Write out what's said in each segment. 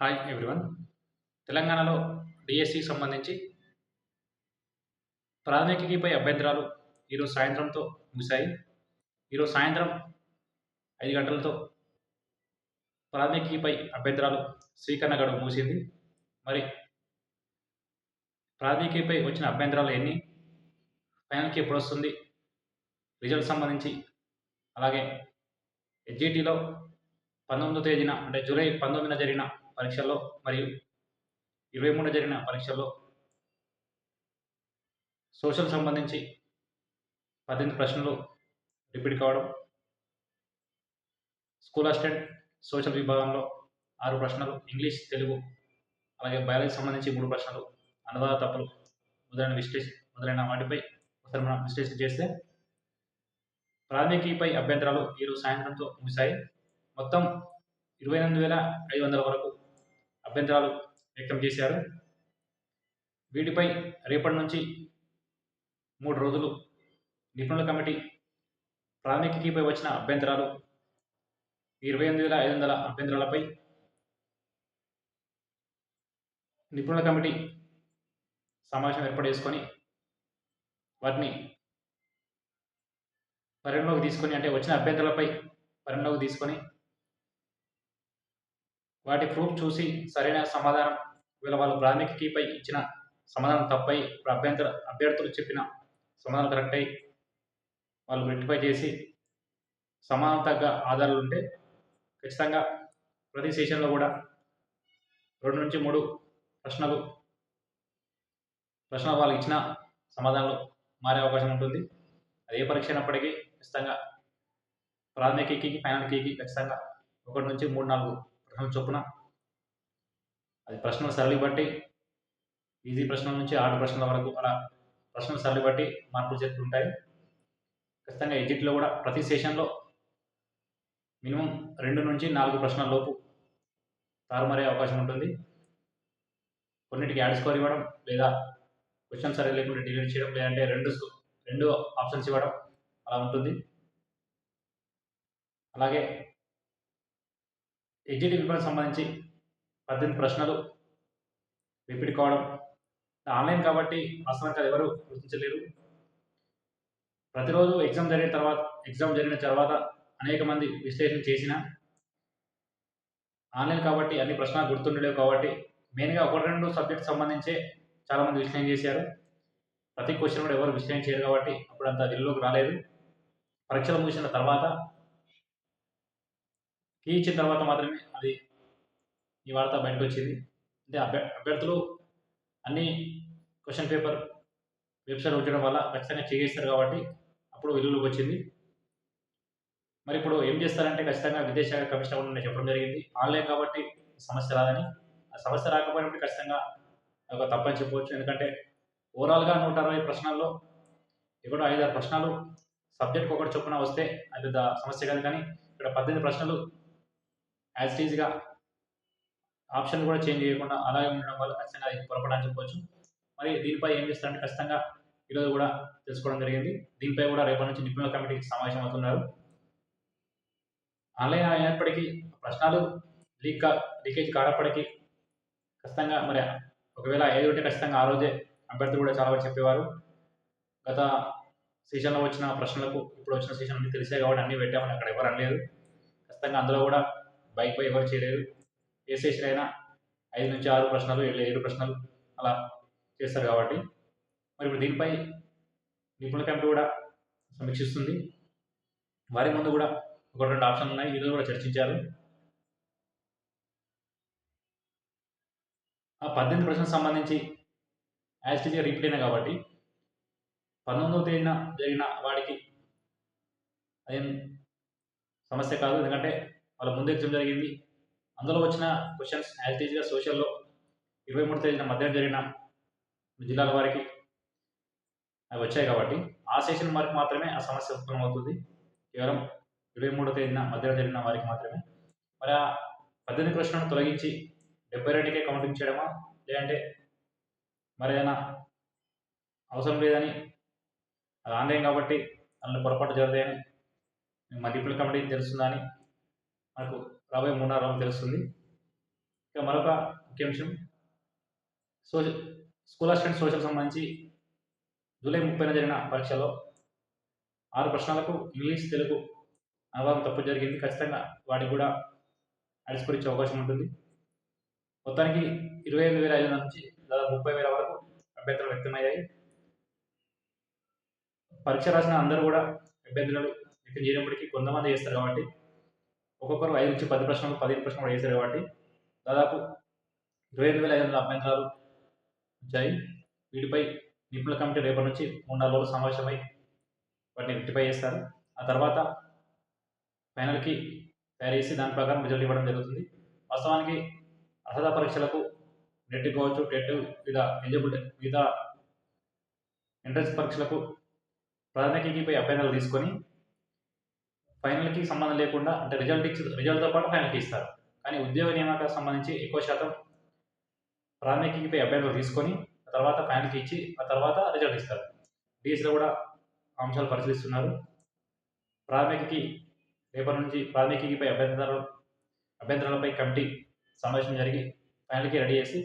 Hi everyone తెలంగాణలో డిఎస్సికి సంబంధించి ప్రాథమికపై అభ్యంతరాలు ఈరోజు సాయంత్రంతో ముగిశాయి. ఈరోజు సాయంత్రం ఐదు గంటలతో ప్రాథమికపై అభ్యంతరాలు స్వీకరణ గడువు ముగిసింది. మరి ప్రాథమికపై వచ్చిన అభ్యంతరాలు ఎన్ని? ఫైనల్కి ఎప్పుడు వస్తుంది? రిజల్ట్ సంబంధించి అలాగే హెచ్జిటిలో పంతొమ్మిదో తేదీన అంటే జూలై పంతొమ్మిదిన జరిగిన పరీక్షల్లో మరియు ఇరవై మూడు జరిగిన పరీక్షల్లో సోషల్ సంబంధించి పద్దెనిమిది ప్రశ్నలు రిపీట్ కావడం స్కూల్ అసిస్టెంట్ సోషల్ విభాగంలో ఆరు ప్రశ్నలు ఇంగ్లీష్ తెలుగు అలాగే బయాలజీ సంబంధించి మూడు ప్రశ్నలు అనువాద తప్పులు మొదలైన విశ్లేష మొదలైన వాటిపై ఒకసారి మనం విశ్లేషణ చేస్తే ప్రాథమికపై అభ్యంతరాలు ఈరోజు సాయంత్రంతో ముగిశాయి. మొత్తం ఇరవై ఎనిమిది వేల ఐదు వందల వరకు అభ్యంతరాలు వ్యక్తం చేశారు. వీటిపై రేపటి నుంచి మూడు రోజులు నిపుణుల కమిటీ ప్రాథమికపై వచ్చిన అభ్యంతరాలు ఇరవై ఎనిమిది వేల ఐదు వందల అభ్యంతరాలపై నిపుణుల కమిటీ సమావేశం ఏర్పాటు చేసుకొని వాటిని పరిగణలోకి తీసుకొని అంటే వచ్చిన అభ్యంతరాలపై పరిగణలోకి తీసుకొని వాటి ప్రూఫ్ చూసి సరైన సమాధానం వీళ్ళ వాళ్ళు ప్రాథమిక కీపై ఇచ్చిన సమాధానం తప్పై అభ్యంతర అభ్యర్థులు చెప్పిన సమాధానం కరెక్ట్ అయి వాళ్ళు రెక్టిఫై చేసి సమాధానం తగ్గ ఆధారాలు ఉంటే ఖచ్చితంగా ప్రతి సెషన్లో కూడా రెండు నుంచి మూడు ప్రశ్నలు ప్రశ్నలు వాళ్ళు ఇచ్చిన సమాధానాలు మారే అవకాశం ఉంటుంది. అది ఏ పరీక్ష అయినప్పటికీ ఖచ్చితంగా ప్రాథమిక కీకి ఫైనల్ కీకి ఖచ్చితంగా ఒకటి నుంచి మూడు నాలుగు గ్రహం చొప్పున. అది ప్రశ్నల సరళి బట్టి ఈజీ ప్రశ్నల నుంచి ఆరు ప్రశ్నల వరకు అలా ప్రశ్నల సరళి బట్టి మార్పులు చేస్తుంటాయి ఖచ్చితంగా ఎగ్జిట్లో కూడా ప్రతి సెషన్లో మినిమం రెండు నుంచి నాలుగు ప్రశ్నల లోపు తారుమారే అవకాశం ఉంటుంది. కొన్నిటికి యాడ్ స్కోర్ ఇవ్వడం లేదా క్వశ్చన్ సరే లేకుండా డిలీట్ చేయడం లేదంటే రెండు రెండు ఆప్షన్స్ ఇవ్వడం అలా ఉంటుంది. అలాగే ఎగ్జిట్ విభాగం సంబంధించి పద్దెనిమిది ప్రశ్నలు రిపీట్ కావడం. ఆన్లైన్ కాబట్టి అసలు ఎవరు గుర్తించలేరు. ప్రతిరోజు ఎగ్జామ్ జరిగిన తర్వాత ఎగ్జామ్ జరిగిన తర్వాత అనేక మంది విశ్లేషణ చేసిన ఆన్లైన్ కాబట్టి అన్ని ప్రశ్నలు గుర్తుండలేవు కాబట్టి మెయిన్గా ఒకటి రెండు సబ్జెక్ట్ సంబంధించే చాలామంది విశ్లేషణ చేశారు. ప్రతి క్వశ్చన్ కూడా ఎవరు విశ్లేషణ చేయరు కాబట్టి అప్పుడు అంత వెలుగులోకి రాలేదు. పరీక్షలు ముగిసిన తర్వాత కీ ఇచ్చిన తర్వాత మాత్రమే అది ఈ వార్త బయటకు వచ్చింది అంటే అభ్యర్థులు అన్ని క్వశ్చన్ పేపర్ వెబ్సైట్ ఉంచడం వల్ల ఖచ్చితంగా చేస్తారు కాబట్టి అప్పుడు వెలుగులోకి వచ్చింది మరి ఇప్పుడు ఏం చేస్తారంటే ఖచ్చితంగా విదేశాంగ కమిషనర్ నేను చెప్పడం జరిగింది. ఆన్లైన్ కాబట్టి సమస్య రాదని. ఆ సమస్య రాకపోయినప్పుడు ఖచ్చితంగా ఒక తప్పని చెప్పవచ్చు. ఎందుకంటే ఓవరాల్గా నూట అరవై ప్రశ్నల్లో ఇక్కడ ఐదారు ప్రశ్నలు సబ్జెక్ట్ ఒకటి చొప్పున వస్తే అది పెద్ద సమస్య కాదు కానీ ఇక్కడ పద్దెనిమిది ప్రశ్నలు యాజ్ ఈజ్గా ఆప్షన్ కూడా చేంజ్ చేయకుండా అలాగే ఉండడం వల్ల ఖచ్చితంగా అది పొరపడని అని చెప్పవచ్చు మరి దీనిపై ఏం చేస్తారంటే ఖచ్చితంగా ఈరోజు కూడా తెలుసుకోవడం జరిగింది. దీనిపై కూడా రేపటి నుంచి నిపుణుల కమిటీకి సమావేశం అవుతున్నారు. ఆన్లైన్ అయినప్పటికీ ప్రశ్నలు లీక్ కా లీకేజ్ కానప్పటికీ ఖచ్చితంగా మరి ఒకవేళ ఏది ఉంటే ఖచ్చితంగా ఆ రోజే అభ్యర్థులు కూడా చాలా చెప్పేవారు. గత సీజన్లో వచ్చిన ప్రశ్నలకు ఇప్పుడు వచ్చిన సీజన్ అన్ని తెలిసే కాబట్టి అన్నీ పెట్టామని అక్కడ ఎవరు అనలేదు. ఖచ్చితంగా అందులో కూడా బైక్ పై ఎవరు చేయలేదు ఏ సెషన్ అయినా ఐదు నుంచి ఆరు ప్రశ్నలు ఏడు ఏడు ప్రశ్నలు అలా చేస్తారు కాబట్టి. మరి ఇప్పుడు దీనిపై నిపుణుల కమిటీ కూడా సమీక్షిస్తుంది. వారి ముందు కూడా ఒక రెండు ఆప్షన్లు ఉన్నాయి. ఈరోజు కూడా చర్చించారు. ఆ పద్దెనిమిది ప్రశ్నలకు సంబంధించి యాజ్ టీజీ రిపీట్ అయినా కాబట్టి పంతొమ్మిదవ తేదీన జరిగిన వాడికి అదేం సమస్య కాదు. ఎందుకంటే వాళ్ళ ముందు ఎగ్జామ్ జరిగింది. అందులో వచ్చిన క్వశ్చన్స్ యాజిటీజ్గా సోషల్లో ఇరవై మూడు తేదీన మధ్యాహ్నం జరిగిన జిల్లాల వారికి అవి వచ్చాయి కాబట్టి ఆ సెషన్ వారికి మాత్రమే ఆ సమస్య ఉత్పన్నమవుతుంది కేవలం ఇరవై మూడో తేదీన మధ్యాహ్నం జరిగిన వారికి మాత్రమే. మరి ఆ పద్దెనిమిది ప్రశ్నలను తొలగించి డెబ్బై రెండుకే కౌంటింగ్ చేయడమా? లేదంటే మరి ఏదైనా అవసరం లేదని అది ఆన్లైన్ కాబట్టి అందులో పొరపాటు జరుగుతాయని మా కమిటీ తెలుస్తుందని మనకు రాబోయే మూడు నాలుగు తెలుస్తుంది. ఇక మరొక ముఖ్య అంశం. సోషల్ స్కూల్ అసిస్టెంట్ సోషల్ సంబంధించి జూలై ముప్పైన జరిగిన పరీక్షలో ఆరు ప్రశ్నలకు ఇంగ్లీష్ తెలుగు అనువాదం తప్పు జరిగింది. ఖచ్చితంగా వాటికి కూడా అడిసిపరిచే అవకాశం ఉంటుంది. మొత్తానికి ఇరవై ఐదు వేల ఐదు నుంచి దాదాపు ముప్పై వేల వరకు అభ్యర్థులు వ్యక్తమయ్యాయి. పరీక్ష రాసిన అందరూ కూడా అభ్యర్థులను వ్యక్తం చేయనప్పటికీ కొంతమంది చేస్తారు కాబట్టి ఒక్కొక్కరు ఐదు నుంచి పది ప్రశ్నలు పదిహేను ప్రశ్నలు కూడా కాబట్టి దాదాపు ఇరవై ఐదు వేల ఐదు వందల అభ్యంతరాలు వచ్చాయి. వీటిపై నిపుణుల కమిటీ రేపటి నుంచి మూడు నాలుగు రోజులు సమావేశమై వాటిని రెక్టిఫై చేస్తారు. ఆ తర్వాత ఫైనల్కి తయారు చేసి దాని ప్రకారం రిజల్ట్ ఇవ్వడం జరుగుతుంది. వాస్తవానికి అర్హత పరీక్షలకు నెట్ కావచ్చు టెట్ వివిధ ఎలిజిబుల్ వివిధ ఎంట్రన్స్ పరీక్షలకు ప్రాథమికపై అభ్యర్థులు తీసుకొని ఫైనల్కి సంబంధం లేకుండా అంటే రిజల్ట్ ఇచ్చి రిజల్ట్తో పాటు ఫైనల్కి ఇస్తారు. కానీ ఉద్యోగ నియామకాలకు సంబంధించి ఎక్కువ శాతం ప్రాథమికపై అభ్యర్థులు తీసుకొని ఆ తర్వాత ఫైనల్కి ఇచ్చి ఆ తర్వాత రిజల్ట్ ఇస్తారు. డిఎస్లో కూడా అంశాలు పరిశీలిస్తున్నారు. ప్రాథమికకి రేపటి నుంచి ప్రాథమికపై అభ్యంతరాలు అభ్యంతరాలపై కమిటీ సమావేశం జరిగి ఫైనల్కి రెడీ చేసి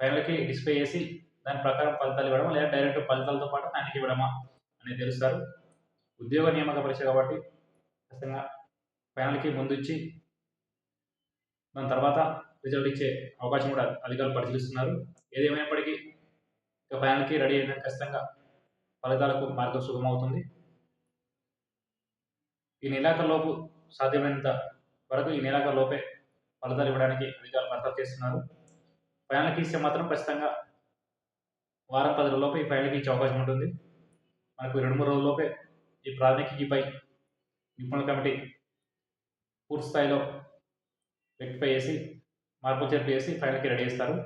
ఫైనల్కి డిస్ప్లే చేసి దాని ప్రకారం ఫలితాలు ఇవ్వడమా లేదా డైరెక్ట్ ఫలితాలతో పాటు ఫైనల్కి ఇవ్వడమా అనేది తెలుస్తారు. ఉద్యోగ నియామక పరీక్ష కాబట్టి ఖచ్చితంగా ఫైనల్కి ముందు ఇచ్చి దాని తర్వాత రిజల్ట్ ఇచ్చే అవకాశం కూడా అధికారులు పరిశీలిస్తున్నారు. ఏదేమైనప్పటికీ ఇక ఫైనల్కి రెడీ అయిన ఖచ్చితంగా ఫలితాలకు మార్గం సుగమవుతుంది. ఈ నెలాఖరులోపు సాధ్యమైనంత వరకు ఈ నెలాఖరు లోపే ఫలితాలు ఇవ్వడానికి అధికారులు కసరత్తు చేస్తున్నారు. ఫైనల్కి ఇస్తే మాత్రం ఖచ్చితంగా వారం పది రోజులలోపు ఈ ఫైనల్కి ఇచ్చే అవకాశం ఉంటుంది. మనకు రెండు మూడు రోజుల్లోపే ఈ ప్రాథమికపై నిపుణుల కమిటీ పూర్తి స్థాయిలో రెక్టిఫై చేసి మార్పు చేర్పు చేసి ఫైనల్కి రెడీ చేస్తారు.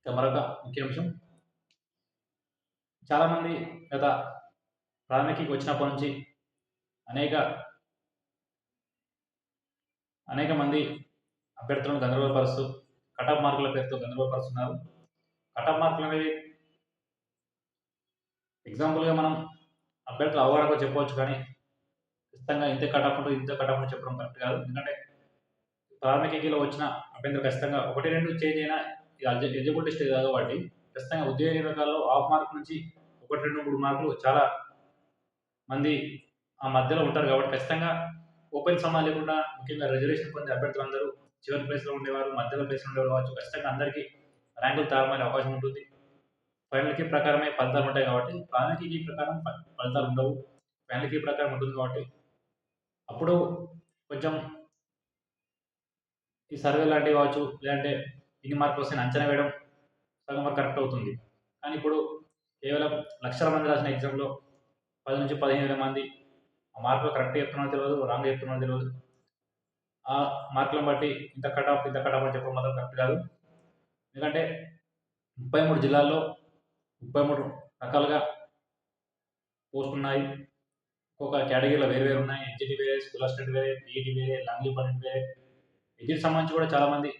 ఇక మరొక ముఖ్య అంశం. చాలామంది గత ప్రాథమికకి వచ్చినప్పటి నుంచి అనేక అనేక మంది అభ్యర్థులను గందరగోళపరుస్తూ కటప్ మార్కుల పేరుతో గందరగోళపరుస్తున్నారు. కటప్ మార్కులు అనేవి ఎగ్జాంపుల్గా మనం అభ్యర్థులు అవగాహనకు చెప్పవచ్చు కానీ ఖచ్చితంగా ఇంతే కటప్ ఉంటుంది ఇంతే కటప్ ఉంటుంది చెప్పడం కరెక్ట్ కాదు. ఎందుకంటే ప్రాథమిక ప్రాథమికలో వచ్చిన అభ్యంతరం ఖచ్చితంగా ఒకటి రెండు చేంజ్ అయినా ఇది ఎలిజిబిలిటీ స్టేజ్ కాబట్టి ఖచ్చితంగా ఉద్యోగ నియామకాల్లో హాఫ్ మార్క్ నుంచి ఒకటి రెండు మూడు మార్కులు చాలా మంది ఆ మధ్యలో ఉంటారు కాబట్టి ఖచ్చితంగా ఓపెన్ సమా లేకుండా ముఖ్యంగా రిజర్వేషన్ పొందే అభ్యర్థులందరూ చివరి ప్లేస్లో ఉండేవారు మధ్యలో ప్లేస్లో ఉండేవారు కావచ్చు. ఖచ్చితంగా అందరికీ ర్యాంకులు తాగమనే అవకాశం ఉంటుంది. ఫైనల్కి ప్రకారమే ఫలితాలు ఉంటాయి కాబట్టి ప్రాథమికీ ప్రకారం ఫలితాలు ఉండవు. ఫైనల్కి ప్రకారం ఉంటుంది కాబట్టి అప్పుడు కొంచెం ఈ సర్వే లాంటివి కావచ్చు లేదంటే ఇన్ని మార్కులు వస్తాయని అంచనా వేయడం సగం వరకు కరెక్ట్ అవుతుంది. కానీ ఇప్పుడు కేవలం లక్షల మంది రాసిన ఎగ్జామ్లో పది నుంచి పదిహేను వేల మంది ఆ మార్కులు కరెక్ట్ చెప్తున్నారో తెలియదు రాంగ్ చెప్తున్నారో తెలియదు ఆ మార్కులను బట్టి ఇంత కట్ ఆఫ్ ఇంత కట్ ఆఫ్ అని చెప్పడం మాత్రం కరెక్ట్ కాదు. ఎందుకంటే ముప్పై మూడు జిల్లాల్లో ముప్పై మూడు రకాలుగా పోస్టులు ఉన్నాయి. ఒక్కొక్క కేటగిరీలో వేరు వేరు ఉన్నాయి. ఎన్జిటి వేరే స్కూల్ అసిస్టెంట్ వేరే పీఈటీ వేరే లాంగ్లీ పండిట్ వేరే ఎన్జిటి సంబంధించి కూడా చాలామంది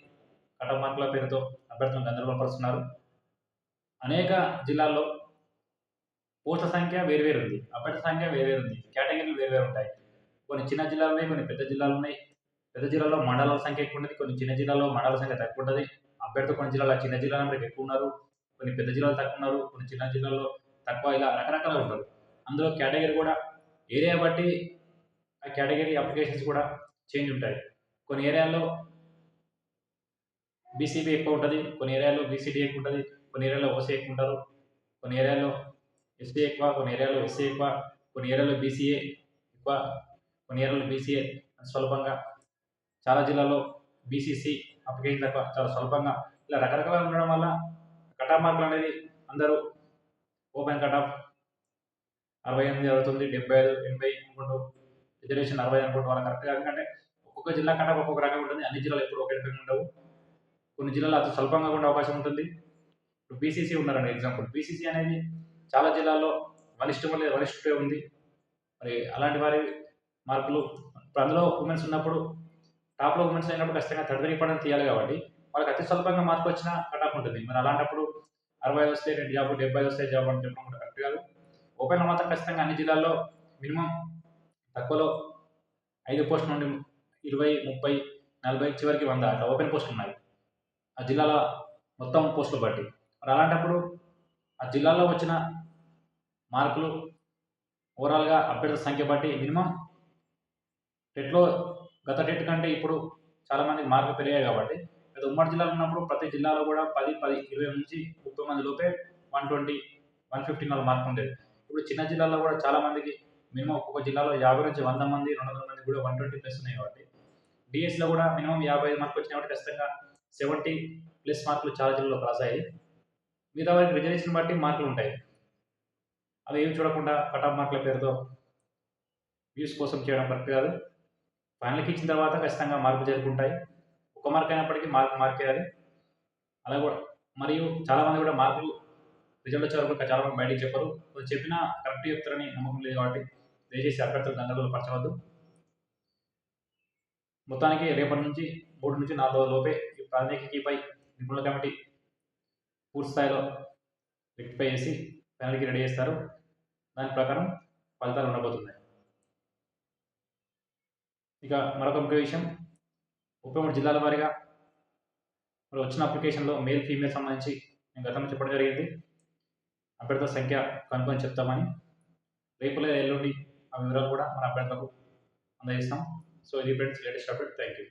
కటప్ మార్కుల పేరుతో అభ్యర్థులను గందరగోళపరుస్తున్నారు. అనేక జిల్లాల్లో పోస్టుల సంఖ్య వేరువేరు ఉంది. అభ్యర్థుల సంఖ్య వేరువేరు ఉంది. కేటగిరీలు వేరు వేరు ఉంటాయి. కొన్ని చిన్న జిల్లాలు ఉన్నాయి కొన్ని పెద్ద జిల్లాలు ఉన్నాయి. పెద్ద జిల్లాలో మండలాల సంఖ్య ఎక్కువ ఉంటుంది కొన్ని చిన్న జిల్లాలో మండలాల సంఖ్య తక్కువ ఉంటుంది అభ్యర్థులు కొన్ని జిల్లాలో చిన్న జిల్లాల నెంబర్కి ఎక్కువ ఉన్నారు కొన్ని పెద్ద జిల్లాలు తక్కువ ఉన్నారు కొన్ని చిన్న జిల్లాల్లో తక్కువ ఇలా రకరకాలుగా ఉంటారు. అందులో కేటగిరీ కూడా ఏరియా బట్టి ఆ కేటగిరీ అప్లికేషన్స్ కూడా చేంజ్ ఉంటాయి. కొన్ని ఏరియాల్లో బీసీబీ ఎక్కువ ఉంటుంది కొన్ని ఏరియాలో బీసీడీ ఎక్కువ ఉంటుంది కొన్ని ఏరియాలో ఓసీ ఎక్కువ ఉంటారు కొన్ని ఏరియాలో ఎస్టీ ఎక్కువ కొన్ని ఏరియాలో ఎస్సీ ఎక్కువ కొన్ని ఏరియాలో బీసీఏ ఎక్కువ కొన్ని ఏరియాలో బీసీఏ స్వల్పంగా చాలా జిల్లాలో బీసీసీ అప్లికేషన్ తక్కువ చాలా స్వల్పంగా ఇలా రకరకాలుగా ఉండడం వల్ల కట్ మార్కులు అనేది అందరూ ఓపెన్ కటాఫ్ అరవై ఎనిమిది అరవై తొమ్మిది డెబ్బై ఐదు ఎనభై అనుకుంటూ రిజర్వేషన్ అరవై అనుకుంటూ వాళ్ళ కరెక్ట్గా. ఎందుకంటే ఒక్కొక్క జిల్లా కట్ ఒక్కొక్క రకంగా ఉంటుంది. అన్ని జిల్లాలు ఎప్పుడు ఒకే రకంగా ఉండవు. కొన్ని జిల్లాలు అతి స్వల్పంగా ఉండే అవకాశం ఉంటుంది. ఇప్పుడు బీసీసీ ఉన్నారండి. ఎగ్జాంపుల్ బీసీసీ అనేది చాలా జిల్లాల్లో వరిష్టం లేదు వరిష్ఠే ఉంది. మరి అలాంటి వారి మార్కులు ఇప్పుడు అందులో ఉమెన్స్ ఉన్నప్పుడు టాప్లో ఉమెన్స్ అయినప్పుడు ఖచ్చితంగా తడిదరి పడని తీయాలి కాబట్టి వాళ్ళకి అతి స్వల్పంగా మార్కు వచ్చినా కట్ ఆఫ్ ఉంటుంది. మరి అలాంటప్పుడు అరవై వస్తే రెండు జాబ్ డెబ్బై వస్తే జాబ్ అని చెప్పడం కూడా కరెక్ట్ కాదు ఓపెన్లో మాత్రం ఖచ్చితంగా అన్ని జిల్లాల్లో మినిమం తక్కువలో ఐదు పోస్టుల నుండి ఇరవై ముప్పై నలభై చివరికి వంద అట్లా ఓపెన్ పోస్టులు ఉన్నాయి. ఆ జిల్లాల మొత్తం పోస్టులు బట్టి. మరి అలాంటప్పుడు ఆ జిల్లాలో వచ్చిన మార్కులు ఓవరాల్గా అభ్యర్థుల సంఖ్య బట్టి మినిమం టెట్లో గత టెట్ కంటే ఇప్పుడు చాలామందికి మార్కులు పెరిగాయి కాబట్టి అది ఉమ్మడి జిల్లాలో ఉన్నప్పుడు ప్రతి జిల్లాలో కూడా పది పది ఇరవై నుంచి ముప్పై మంది లోపే వన్ ట్వంటీ వన్ ఫిఫ్టీ నాలుగు మార్కులు ఉండేది ఇప్పుడు చిన్న జిల్లాలో కూడా చాలా మందికి మినిమం ఒక్కొక్క జిల్లాలో యాభై నుంచి వంద మంది రెండు వందల మంది కూడా వన్ ట్వంటీ ప్లస్ ఉన్నాయి కాబట్టి డిఎస్లో కూడా మినిమం యాభై ఐదు మార్కులు వచ్చినా కాబట్టి ఖచ్చితంగా సెవెంటీ ప్లస్ మార్కులు చాలా జిల్లాలో పాస్ అయ్యాయి మిగతా వారికి రిజర్వేషన్ బట్టి మార్కులు ఉంటాయి. అవి ఏమి చూడకుండా కటాఫ్ మార్కుల పేరుతో వ్యూస్ కోసం చేయడం కరెక్ట్ కాదు. ఫైనల్కి ఇచ్చిన తర్వాత ఖచ్చితంగా మార్పు జరుగుతుంటాయి ఒక మార్క్ అయినప్పటికీ మార్క్ మార్కే అలా కూడా. మరియు చాలామంది కూడా మార్కులు రిజల్ట్ వచ్చే వరకు చాలా మంది బయటికి చెప్పరు. చెప్పినా కరెక్ట్ చెప్తారని నమ్మకం లేదు కాబట్టి దయచేసి అభ్యర్థులు గందరగోళ పరచవద్దు. మొత్తానికి రేపటి నుంచి మూడు నుంచి నాలుగు రోజుల లోపే ఈ ప్రాథమిక కీపై నిపుణుల కమిటీ పూర్తి స్థాయిలో రెక్టిఫై చేసి ఫైనల్కి రెడీ చేస్తారు. దాని ప్రకారం ఫలితాలు ఉండబోతున్నాయి. ఇక మరొక ముఖ్య విషయం ముప్పై మూడు జిల్లాల వారీగా మరి వచ్చిన అప్లికేషన్లో మేల్ ఫీమేల్ సంబంధించి నేను గతంలో చెప్పడం జరిగింది. అభ్యర్థుల సంఖ్య కనుక్కొని చెప్తామని రేపు లేదా ఎల్లుండి ఆ వివరాలు కూడా మన అభ్యర్థులకు అందజేస్తాం. సో ఇది friends latest update thank you